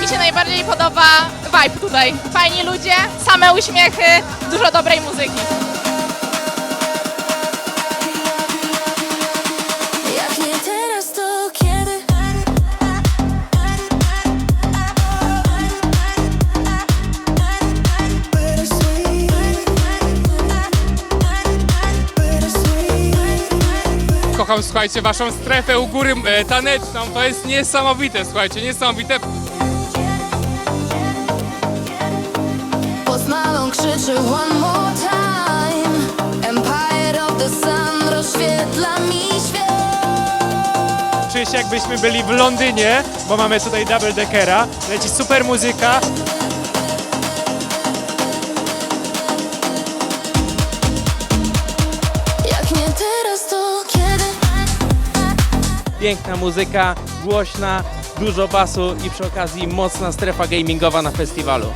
Mi się najbardziej podoba vibe tutaj. Fajni ludzie, same uśmiechy, dużo dobrej muzyki. Kocham, słuchajcie, waszą strefę u góry e, taneczną. To jest niesamowite, słuchajcie, niesamowite. Malone krzyczy one more time Empire of the Sun rozświetla mi świat Czuję się jakbyśmy byli w Londynie, bo mamy tutaj double deckera. Leci super muzyka. Piękna muzyka, głośna, dużo basu i przy okazji mocna strefa gamingowa na festiwalu.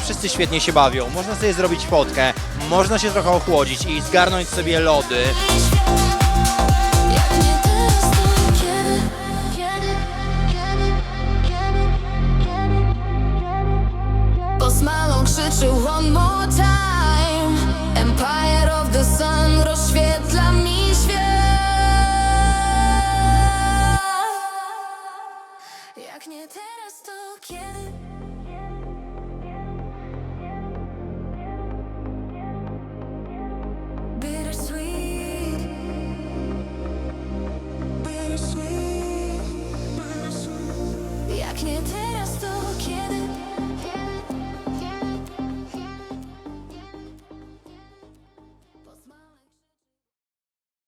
Wszyscy świetnie się bawią. Można sobie zrobić fotkę, można się trochę ochłodzić i zgarnąć sobie lody. Jak nie teraz, to kiedy?